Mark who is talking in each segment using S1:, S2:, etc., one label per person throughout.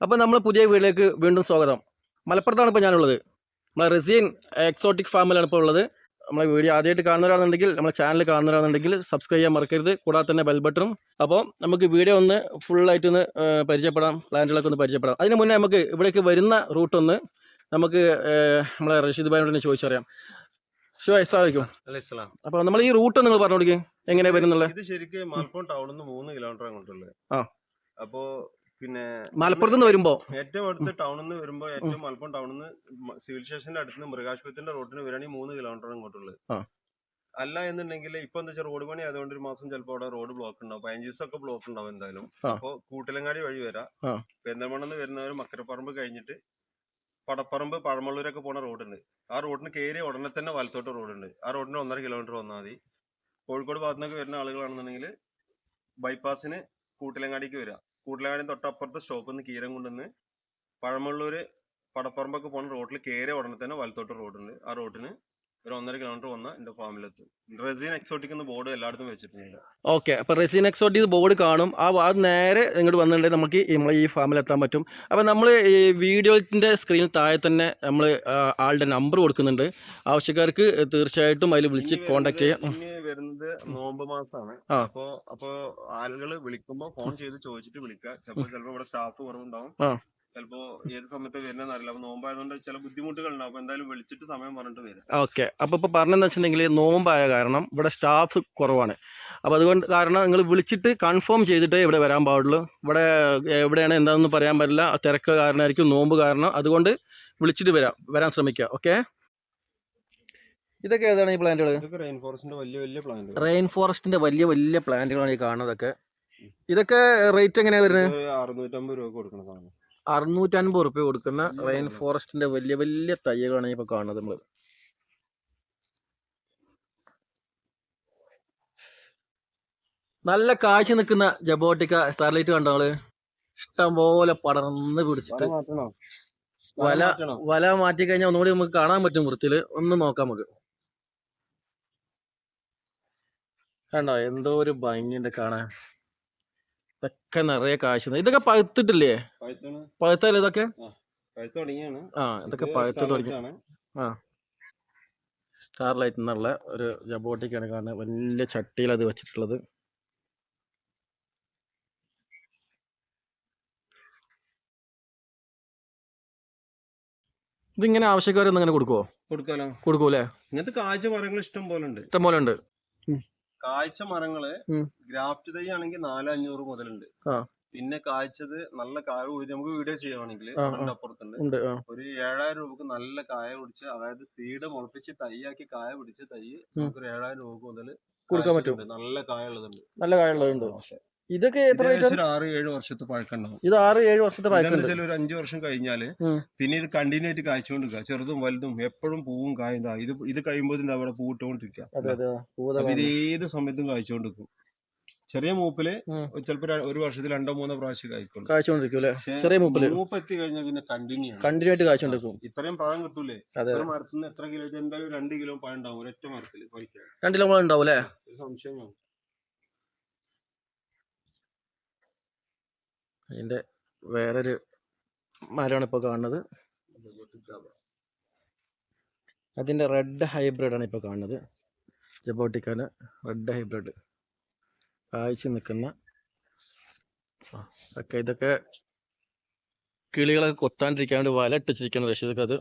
S1: അപ്പോൾ നമ്മൾ പുതിയ വീട്ടിലേക്ക് വീണ്ടും സ്വാഗതം. മലപ്പുറത്താണ് ഇപ്പോൾ ഞാനുള്ളത്. നമ്മളെ റെസിയൻ എക്സോട്ടിക് ഫാമിലാണ് ഇപ്പോൾ ഉള്ളത്. നമ്മളെ വീഡിയോ ആദ്യമായിട്ട് കാണുന്നവരാണെന്നുണ്ടെങ്കിൽ നമ്മളെ ചാനൽ കാണുന്നവരാണെന്നുണ്ടെങ്കിൽ സബ്സ്ക്രൈബ് ചെയ്യാൻ മറക്കരുത്. കൂടാതെ തന്നെ ബെൽ ബട്ടണും അപ്പോൾ നമുക്ക് വീഡിയോ ഒന്ന് ഫുള്ളായിട്ട് ഒന്ന് പരിചയപ്പെടാം. പ്ലാന്റുകളൊക്കെ ഒന്ന് പരിചയപ്പെടാം. അതിന് മുന്നേ നമുക്ക് ഇവിടേക്ക് വരുന്ന റൂട്ട് ഒന്ന് നമുക്ക് നമ്മളെ റഷീദ് ഭായിനോട് തന്നെ ചോദിച്ചറിയാം.
S2: അപ്പൊ
S1: അപ്പോൾ നമ്മൾ ഈ റൂട്ട് നിങ്ങൾ പറഞ്ഞു കൊടുക്കുക എങ്ങനെ വരുന്നുള്ളത്
S2: ഇത് ശരിക്കും മലപ്പുറം ടൗണിൽ നിന്ന് മൂന്ന് കിലോമീറ്റർ അങ്ങോട്ടുള്ളത്
S1: ആ.
S2: അപ്പോ പിന്നെ
S1: മലപ്പുറത്ത് നിന്ന് വരുമ്പോൾ
S2: ഏറ്റവും അടുത്ത് ടൗണിൽ നിന്ന് വരുമ്പോ ഏറ്റവും മലപ്പുറം ടൗണിൽ നിന്ന് സിവിൽ സ്റ്റേഷന്റെ അടുത്ത് നിന്ന് മൃഗാശുപത്രിന്റെ റോഡിന് വരികയാണെങ്കിൽ മൂന്ന് കിലോമീറ്റർ
S1: ഇങ്ങോട്ടുള്ളത്.
S2: അല്ല എന്നുണ്ടെങ്കിൽ ഇപ്പൊ എന്താ വെച്ചാൽ റോഡ് പണി ആയതുകൊണ്ട് ഒരു മാസം ചിലപ്പോ അവിടെ റോഡ് ബ്ലോക്ക് ഉണ്ടാവും. പതിനഞ്ച് ദിവസമൊക്കെ ബ്ലോക്ക് ഉണ്ടാവും എന്തായാലും. അപ്പൊ കൂട്ടിലങ്ങാടി വഴി വരാം. പെരുന്തൽമണ്ണെന്ന് വരുന്നവർ മക്കരപ്പറമ്പ് കഴിഞ്ഞിട്ട് പടപ്പറമ്പ് പഴമള്ളൂരൊക്കെ പോണ റോഡുണ്ട്. ആ റോഡിന് കയറി ഉടനെ തന്നെ വലത്തോട്ട് റോഡുണ്ട്. ആ റോഡിന് ഒന്നര കിലോമീറ്റർ വന്നാൽ മതി. കോഴിക്കോട് ഭാഗത്തുനിന്നൊക്കെ വരുന്ന ആളുകളാണെന്നുണ്ടെങ്കിൽ ബൈപ്പാസിന് കൂട്ടിലങ്ങാടിക്ക് വരിക കൂട്ടിലങ്ങാടി തൊട്ടപ്പുറത്തെ സ്റ്റോപ്പിൽ നിന്ന് കീരം കൊണ്ടുവന്ന് പഴമുള്ളൂർ പടപ്പറമ്പൊക്കെ പോകുന്ന റോഡിൽ കയറിയ ഉടനെ തന്നെ വലത്തോട്ട് റോഡുണ്ട്. ആ റോഡിന് ഒരു ഒന്നര കിലോമീറ്റർ വന്ന എന്റെ ഫാമിലെത്തും റെസീൻ എക്സോട്ടിക് എന്ന ബോർഡ് എല്ലായിടത്തും വെച്ചിട്ടുണ്ട്.
S1: ഓക്കെ അപ്പൊ റെസീൻ എക്സോട്ടിക് ബോർഡ് കാണും. ആ അത് നേരെ ഇങ്ങോട്ട് വന്നിട്ടുണ്ടെങ്കിൽ നമുക്ക് നമ്മളെ ഈ ഫാമിൽ എത്താൻ പറ്റും. അപ്പൊ നമ്മൾ ഈ വീഡിയോന്റെ സ്ക്രീനിൽ താഴെ തന്നെ നമ്മൾ ആളുടെ നമ്പർ കൊടുക്കുന്നുണ്ട്. ആവശ്യക്കാർക്ക് തീർച്ചയായിട്ടും അതിൽ വിളിച്ച്
S2: കോണ്ടാക്ട്
S1: കോൺടാക്ട് ചെയ്യാം.
S2: വരുന്നത് നോമ്പ് മാസമാണ് അപ്പൊ അപ്പോ ആളുകൾ വിളിക്കുമ്പോ ഫോൺ ചെയ്ത് ചോദിച്ചിട്ട് വിളിക്കുക. ചിലപ്പോ ചിലപ്പോ ഇവിടെ സ്റ്റാഫ് കുറവുണ്ടാവും. ചിലപ്പോ ഏത് സമയത്ത് വരുന്നതെന്ന് അറിയില്ല. അപ്പൊ നോമ്പായതുകൊണ്ട് ചില ബുദ്ധിമുട്ടുകൾ ഉണ്ടാവും അപ്പൊ എന്തായാലും വിളിച്ചിട്ട് സമയം പറഞ്ഞിട്ട് വരും
S1: ഓക്കെ. അപ്പൊ ഇപ്പൊ പറഞ്ഞെന്ന് വെച്ചിട്ടുണ്ടെങ്കിൽ നോമ്പായ കാരണം ഇവിടെ സ്റ്റാഫ് കുറവാണ്. അപ്പൊ അതുകൊണ്ട് കാരണം നിങ്ങൾ വിളിച്ചിട്ട് കൺഫേം ചെയ്തിട്ടേ ഇവിടെ വരാൻ പാടുള്ളൂ. ഇവിടെ എവിടെയാണ് എന്താണെന്ന് പറയാൻ പറ്റില്ല. തിരക്ക് കാരണമായിരിക്കും നോമ്പ് കാരണം. അതുകൊണ്ട് വിളിച്ചിട്ട് വരാം. വരാൻ ശ്രമിക്കുക. ഓക്കെ? ഇതൊക്കെ ഏതാണ് ഈ പ്ലാന്റുകൾ
S2: റെയിൻ ഫോറസ്റ്റിന്റെ വലിയ വലിയ പ്ലാന്റ്
S1: റെയിൻ ഫോറസ്റ്റിന്റെ വലിയ വലിയ പ്ലാന്റുകളാണ് ഈ കാണുന്നതൊക്കെ. ഇതൊക്കെ റേറ്റ് എങ്ങനെയാ വരുന്നത്
S2: അറുന്നൂറ്റമ്പത് രൂപ കൊടുക്കണം സാധനം.
S1: അറുന്നൂറ്റൻപത് റുപ്യ കൊടുക്കുന്ന റെയിൻ ഫോറസ്റ്റിന്റെ വലിയ വലിയ തൈകളാണ് ഇപ്പൊ കാണുന്നത് നമ്മൾ. നല്ല കാഴ്ച നിൽക്കുന്ന ജബോട്ടിക്ക സ്റ്റാർലൈറ്റ് കണ്ടോ ആൾ ഇഷ്ടം പോലെ പടർന്ന് പിടിച്ചിട്ട്. വല വല മാറ്റി കഴിഞ്ഞാൽ ഒന്നുകൂടി നമുക്ക് കാണാൻ പറ്റും വൃത്തിയിൽ. ഒന്ന് നോക്കാം നമുക്ക്. കണ്ടോ? എന്തോ ഒരു ഭംഗിയുണ്ട് കാണാൻ. ഇതൊക്കെ നിറയെ കാശ് ഇതൊക്കെ പഴുത്തിട്ടില്ലേ? പഴുത്തല്ലേ ഇതൊക്കെ? ആ ഇതൊക്കെ
S2: ഇത്
S1: പഴുത്ത്
S2: സ്റ്റാർ
S1: തുടങ്ങി.
S2: ആണ്.
S1: സ്റ്റാർലൈറ്റ് എന്നുള്ള ഒരു ജബോട്ടിക്കാണ് കാണുന്നത് വലിയ ചട്ടിയിൽ അത് വെച്ചിട്ടുള്ളത്. ഇതിങ്ങനെ ആവശ്യക്കാരൊന്നും ഇങ്ങനെ കൊടുക്കുവോ?
S2: കൊടുക്കാലോ.
S1: കൊടുക്കൂലേ
S2: ഇങ്ങനത്തെ കാഴ്ച മരങ്ങൾ ഇഷ്ടം പോലെ ഉണ്ട്.
S1: ഇഷ്ടം പോലെ ഉണ്ട്.
S2: കാഴ്ച
S1: മരങ്ങൾ
S2: ഗ്രാഫ്റ്റ് തൈ ആണെങ്കിൽ നാല് അഞ്ഞൂറ് മുതലുണ്ട്. പിന്നെ കാഴ്ചത് നല്ല കായ കുടിച്ച് നമുക്ക് വീഡിയോ ചെയ്യുവാണെങ്കിൽ അപ്പുറത്തുണ്ട്. ഒരു ഏഴായിരം രൂപക്ക് നല്ല കായ പിടിച്ച് അതായത് സീഡ് മുളപ്പിച്ച് തൈയാക്കി കായ പിടിച്ച് തൈ നമുക്ക് ഒരു ഏഴായിരം രൂപ മുതൽ
S1: കൊടുക്കാൻ പറ്റും.
S2: നല്ല കായ ഉള്ളതുണ്ട്.
S1: നല്ല കായുള്ളതുണ്ട് ഇതൊക്കെ എത്ര
S2: ഒരു ആറ് ഏഴ് വർഷത്തെ പഴക്കണ്ടാവും
S1: ഇത് ആറ് ഏഴ് വർഷത്തെ
S2: പഴക്കം ഒരു അഞ്ചു വർഷം
S1: കഴിഞ്ഞാൽ
S2: പിന്നെ ഇത് കണ്ടിന്യൂ ആയിട്ട് കാഴ്ചകൊണ്ടിരിക്കുക ചെറുതും വലുതും എപ്പോഴും പൂവും കായും. ഇത് ഇത് കഴിയുമ്പോൾ ഇത് അവിടെ പൂവിട്ടുകൊണ്ടിരിക്കുക. ഇത് ഏത് സമയത്തും കാഴ്ചകൊണ്ടിരിക്കും ചെറിയ
S1: മൂപ്പിൽ.
S2: ചിലപ്പോ ഒരു വർഷത്തിൽ രണ്ടോ മൂന്നോ പ്രാവശ്യം കായ്ക്കും
S1: കാഴ്ചകൊണ്ടിരിക്കും ചെറിയ മൂപ്പിൽ.
S2: മൂപ്പ് എത്തി കഴിഞ്ഞാൽ പിന്നെ കണ്ടിന്യൂ
S1: കണ്ടിന്യൂ ആയിട്ട് കാഴ്ചകൊണ്ടിരിക്കും
S2: ഇത്രയും പഴം കിട്ടൂലേ? മരത്തിൽ നിന്ന് എത്ര കിലോ എന്തായാലും രണ്ട് കിലോ പഴം ഉണ്ടാവും ഒരൊറ്റ മരത്തിൽ
S1: രണ്ട് കിലോ ഉണ്ടാവും അല്ലേ?
S2: സംശയം വേണം
S1: അതിന്റെ വേറൊരു മരമാണ് ഇപ്പോൾ കാണുന്നത്. അതിന്റെ റെഡ് ഹൈബ്രിഡ് ആണ് ഇപ്പോൾ കാണുന്നത്. ജബോട്ടിക്കാന് റെഡ് ഹൈബ്രിഡ്. കായ്ച്ചു നിൽക്കുന്ന ഒക്കെ ഇതൊക്കെ കിളികളൊക്കെ കൊത്താണ്ടിരിക്കാൻ വേണ്ടി വല ഇട്ടിച്ചിരിക്കണം ഇതൊക്കെ അത്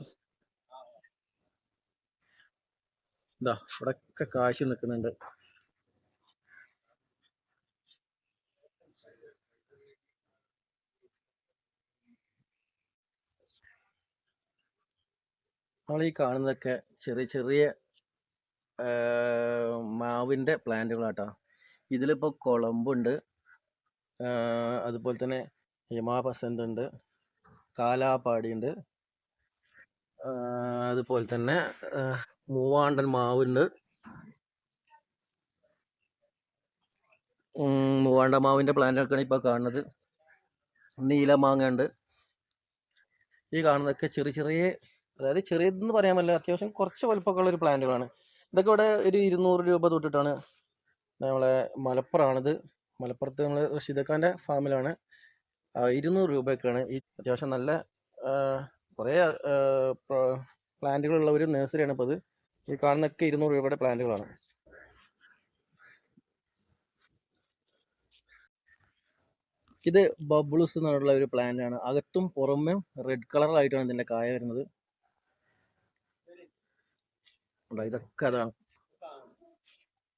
S1: ഇതാ ഇവിടെയൊക്കെ കാശ് നിൽക്കുന്നുണ്ട്. നമ്മൾ ഈ കാണുന്നതൊക്കെ ചെറിയ ചെറിയ മാവിന്റെ പ്ലാന്റുകളാട്ടോ. ഇതിലിപ്പോൾ കുളമ്പുണ്ട് അതുപോലെ തന്നെ ഹിമാപസന്ത് ഉണ്ട് കാലാപ്പാടിയുണ്ട് അതുപോലെ തന്നെ മൂവാണ്ടൻ മാവുണ്ട്. മൂവാണ്ട മാവിന്റെ പ്ലാന്റൊക്കെയാണ് ഇപ്പോൾ കാണുന്നത്. നീലമാങ്ങ ഉണ്ട് ഈ കാണുന്നതൊക്കെ ചെറിയ ചെറിയ അതായത് ചെറിയതെന്ന് പറയാൻ പറ്റില്ല അത്യാവശ്യം കുറച്ച് വലുപ്പമൊക്കെ ഉള്ള ഒരു പ്ലാന്റുകളാണ്. ഇതൊക്കെ ഇവിടെ ഒരു ഇരുന്നൂറ് രൂപ തൊട്ടിട്ടാണ് നമ്മളെ മലപ്പുറമാണിത്. മലപ്പുറത്ത് നമ്മൾ റഷീദ് ഖാന്റെ ഫാമിലാണ് ഇരുന്നൂറ് രൂപയൊക്കെയാണ് ഈ അത്യാവശ്യം നല്ല കുറേ പ്ലാന്റുകളുള്ള ഒരു നഴ്സറിയാണ് ഇപ്പോൾ ഇത്. ഈ കാണുന്നൊക്കെ ഇരുന്നൂറ് രൂപയുടെ പ്ലാന്റുകളാണ്. ഇത് ബബിൾസ് എന്നുള്ള ഒരു പ്ലാന്റ് ആണ് അകത്തും പുറമേ റെഡ് കളറിലായിട്ടാണ് ഇതിന്റെ കായ വരുന്നത്. ഉണ്ടോ, ഇതൊക്കെ അതാണ്